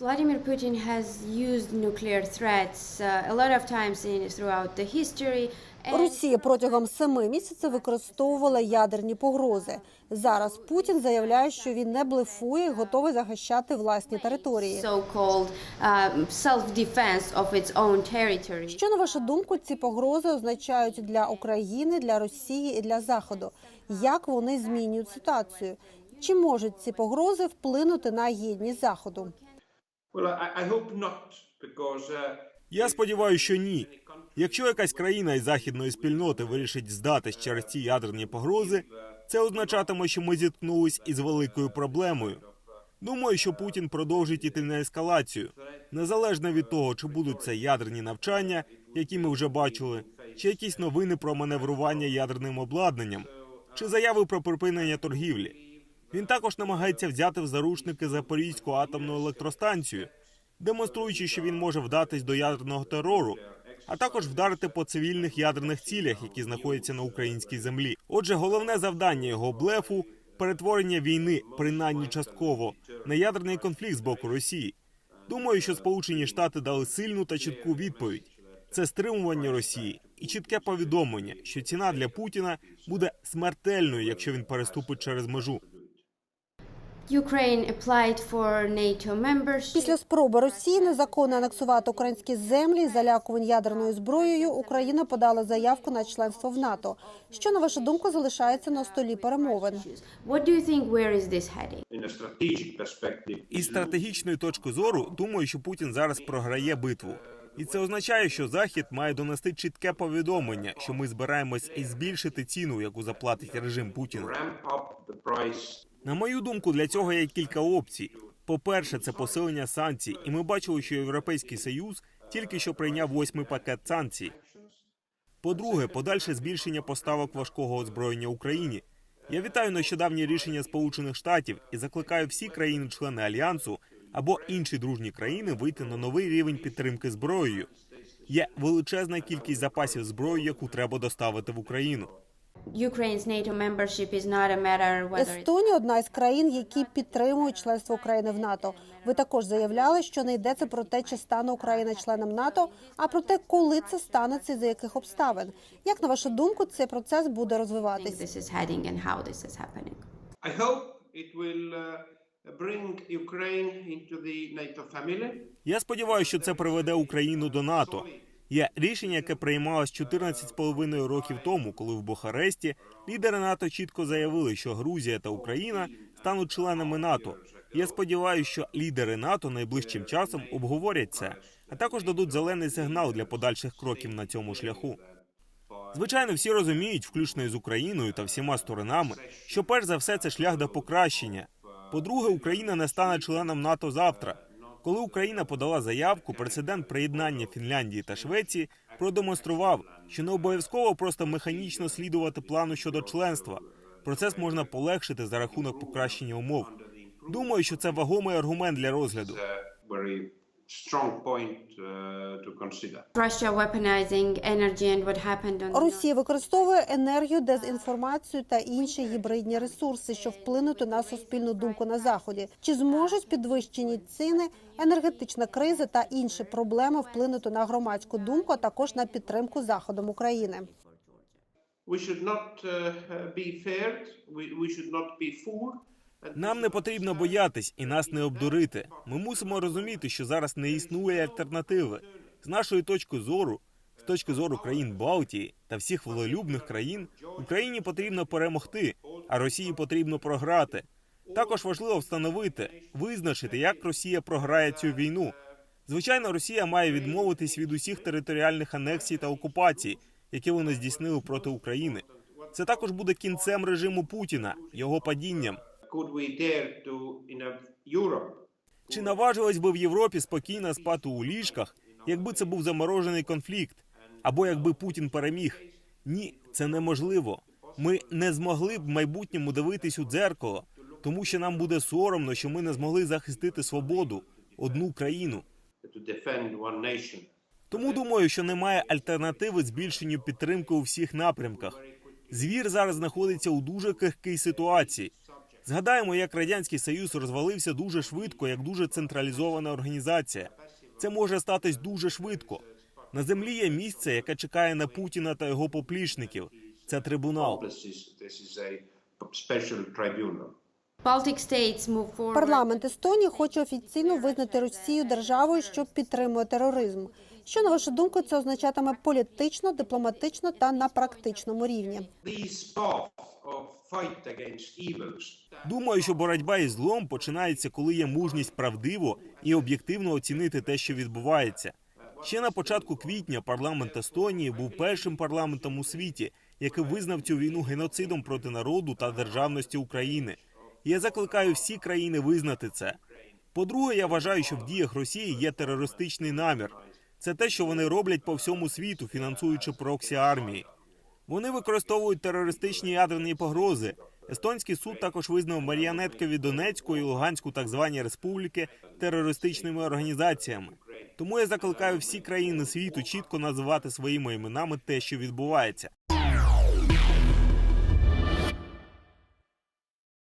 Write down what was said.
Vladimir Putin has used nuclear threats uh, a lot of times in, throughout the history. Росія протягом семи місяців використовувала ядерні погрози. Зараз Путін заявляє, що він не блефує, і готовий захищати власні території. territory. Що на вашу думку ці погрози означають для України, для Росії і для Заходу? Як вони змінюють ситуацію? Чи можуть ці погрози вплинути на єдність Заходу? Я сподіваюся, що ні. Якщо якась країна із західної спільноти вирішить здатись через ці ядерні погрози, це означатиме, що ми зіткнулись із великою проблемою. Думаю, що Путін продовжить іти на ескалацію, незалежно від того, чи будуть це ядерні навчання, які ми вже бачили, чи якісь новини про маневрування ядерним обладнанням, чи заяви про припинення торгівлі. Він також намагається взяти в заручники Запорізьку атомну електростанцію, демонструючи, що він може вдатись до ядерного терору, а також вдарити по цивільних ядерних цілях, які знаходяться на українській землі. Отже, головне завдання його блефу перетворення війни, принаймні частково, на ядерний конфлікт з боку Росії. Думаю, що Сполучені Штати дали сильну та чітку відповідь. Це стримування Росії і чітке повідомлення, що ціна для Путіна буде смертельною, якщо він переступить через межу. Ukraine applied for NATO membership. Після спроби Росії незаконно анексувати українські землі і залякувань ядерною зброєю, Україна подала заявку на членство в НАТО. Що на вашу думку залишається на столі перемовин? What do you think? Where is this heading? Із стратегічної точки зору думаю, що Путін зараз програє битву. І це означає, що Захід має донести чітке повідомлення, що ми збираємось і збільшити ціну, яку заплатить режим Путіна. На мою думку, для цього є кілька опцій. По-перше, це посилення санкцій, і ми бачили, що Європейський Союз тільки що прийняв восьмий пакет санкцій. По-друге, подальше збільшення поставок важкого озброєння Україні. Я вітаю нещодавнє рішення Сполучених Штатів і закликаю всі країни-члени альянсу або інші дружні країни вийти на новий рівень підтримки зброєю. Є величезна кількість запасів зброї, яку треба доставити в Україну. Ukraine's NATO membership is not a matter whether it's Естонія одна із країн, які підтримують членство України в НАТО. Ви також заявляли, що не йдеться про те, чи стане Україна членом НАТО, а про те, коли це станеться і за яких обставин. Як на вашу думку, цей процес буде think розвиватись? this is heading and how this is happening. I hope it will uh, bring Ukraine into the NATO family. Я сподіваюся, що це приведе Україну до НАТО. Є рішення, яке приймалось 14,5 років тому, коли в Бухаресті лідери НАТО чітко заявили, що Грузія та Україна стануть членами НАТО. Я сподіваюся, що лідери НАТО найближчим часом обговорять це, а також дадуть зелений сигнал для подальших кроків на цьому шляху. Звичайно, всі розуміють, включно із Україною та всіма сторонами, що перш за все це шлях до покращення. По-друге, Україна не стане членом НАТО завтра. Коли Україна подала заявку, прецедент приєднання Фінляндії та Швеції продемонстрував, що не обов'язково просто механічно слідувати плану щодо членства. Процес можна полегшити за рахунок покращення умов. Думаю, що це вагомий аргумент для розгляду. Strong point uh, to consider. Russia weaponizing energy and what happened on Росія використовує енергію, дезінформацію та інші гібридні ресурси, що вплинути на суспільну думку на заході. Чи зможуть підвищені ціни, енергетична криза та інші проблеми вплинути на громадську думку, а також на підтримку заходом України? We should not uh, be feared. We, we should not be fooled. Нам не потрібно боятись і нас не обдурити. Ми мусимо розуміти, що зараз не існує альтернативи. З нашої точки зору, з точки зору країн Балтії та всіх волелюбних країн, Україні потрібно перемогти, а Росії потрібно програти. Також важливо встановити, визначити, як Росія програє цю війну. Звичайно, Росія має відмовитись від усіх територіальних анексій та окупацій, які вони здійснили проти України. Це також буде кінцем режиму Путіна, його падінням. Could we dare to in a Europe Чи наважились би в Європі спокійно спати у ліжках, якби це був заморожений конфлікт, або якби Путін переміг? Ні, це неможливо. Ми не змогли б в майбутньому дивитись у дзеркало, тому що нам буде соромно, що ми не змогли захистити свободу, одну країну. Тому думаю, що немає альтернативи збільшенню підтримки у всіх напрямках. Звір зараз знаходиться у дуже крихкій ситуації. Згадаємо, як радянський союз розвалився дуже швидко, як дуже централізована організація. Це може статись дуже швидко. На землі є місце, яке чекає на Путіна та його поплічників. Це трибунал. Парламент Естонії хоче офіційно визнати Росію державою, що підтримує тероризм. Що на вашу думку це означатиме політично, дипломатично та на практичному рівні? Думаю, що боротьба із злом починається, коли є мужність правдиво і об'єктивно оцінити те, що відбувається. Ще на початку квітня парламент Естонії був першим парламентом у світі, який визнав цю війну геноцидом проти народу та державності України. Я закликаю всі країни визнати це. По-друге, я вважаю, що в діях Росії є терористичний намір. Це те, що вони роблять по всьому світу, фінансуючи проксі армії. Вони використовують терористичні ядерні погрози. Естонський суд також визнав маріонеткові Донецьку і Луганську так звані республіки терористичними організаціями. Тому я закликаю всі країни світу чітко називати своїми іменами те, що відбувається.